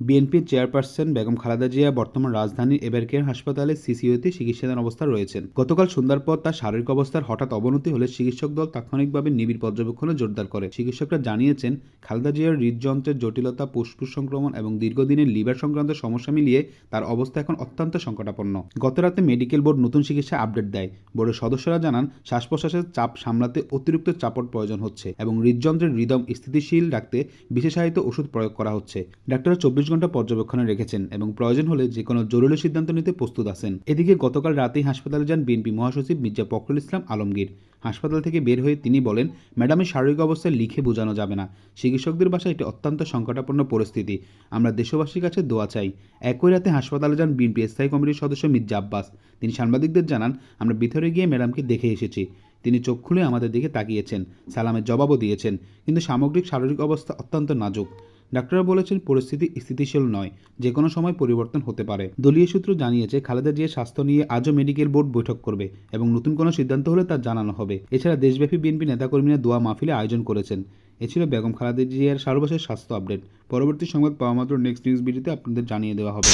বিএনপির চেয়ারপারসন বেগম খালেদা জিয়া বর্তমান রাজধানীর এবারকেয়ার হাসপাতালে সিসিইউতে চিকিৎসাধীন অবস্থায় রয়েছেন। গতকাল সন্ধ্যার পর তার শারীরিক অবস্থার হঠাৎ অবনতি হলে চিকিৎসক দল তাৎক্ষণিকভাবে নিবিড় পর্যবেক্ষণে জোরদার করে। চিকিৎসকরা জানিয়েছেন, খালেদা জিয়ার হৃদযন্ত্রের জটিলতা ফুসফুস সংক্রমণ এবং দীর্ঘদিনের লিভার সংক্রান্ত সমস্যা মিলিয়ে তার অবস্থা এখন অত্যন্ত সংকটাপন্ন। গতরাতে মেডিকেল বোর্ড নতুন চিকিৎসা আপডেট দেয়। বোর্ডের সদস্যরা জানান শ্বাস প্রশ্বাসের চাপ সামলাতে অতিরিক্ত চাপট প্রয়োজন হচ্ছে এবং হৃদযন্ত্রের হৃদম স্থিতিশীল রাখতে বিশেষায়িত ওষুধ প্রয়োগ করা হচ্ছে। ডাক্তাররা চব্বিশ ঘণ্টা পর্যবেক্ষণে রেখেছেন এবং প্রয়োজন হলে যে কোনো জরুরি সিদ্ধান্ত নিতে প্রস্তুত আছেন। এদিকে গতকাল রাতেই হাসপাতালে যান বিএনপি মহাসচিব মির্জা ফখরুল ইসলাম আলমগীর। হাসপাতাল থেকে বের হয়ে তিনি বলেন, ম্যাডামের শারীরিক অবস্থা লিখে বোঝানো যাবে না। চিকিৎসকদের বাসায় এটি অত্যন্ত সংকটাপন্ন পরিস্থিতি। আমরা দেশবাসীর কাছে দোয়া চাই। একই রাতে হাসপাতালে যান বিএনপি স্থায়ী কমিটির সদস্য মির্জা আব্বাস। তিনি সাংবাদিকদের জানান, আমরা ভিতরে গিয়ে ম্যাডামকে দেখে এসেছি। তিনি চোখ খুলে আমাদের দিকে তাকিয়েছেন, সালামের জবাবও দিয়েছেন। কিন্তু সামগ্রিক শারীরিক অবস্থা অত্যন্ত নাজুক। ডাক্তাররা বলেছেন পরিস্থিতি স্থিতিশীল নয় যে কোনো সময় পরিবর্তন হতে পারে। দলীয় সূত্র জানিয়েছে, খালেদা জিয়ার স্বাস্থ্য নিয়ে আজও মেডিকেল বোর্ড বৈঠক করবে এবং নতুন কোনো সিদ্ধান্ত হলে তা জানানো হবে। এছাড়া দেশব্যাপী বিএনপি নেতাকর্মীরা দোয়া মাহফিলে আয়োজন করেছেন। এ ছিল বেগম খালেদা জিয়ার সর্বশেষ স্বাস্থ্য আপডেট। পরবর্তী সংবাদ পাওয়া মাত্র নেক্সট নিউজ ভিডিওতে আপনাদের জানিয়ে দেওয়া হবে।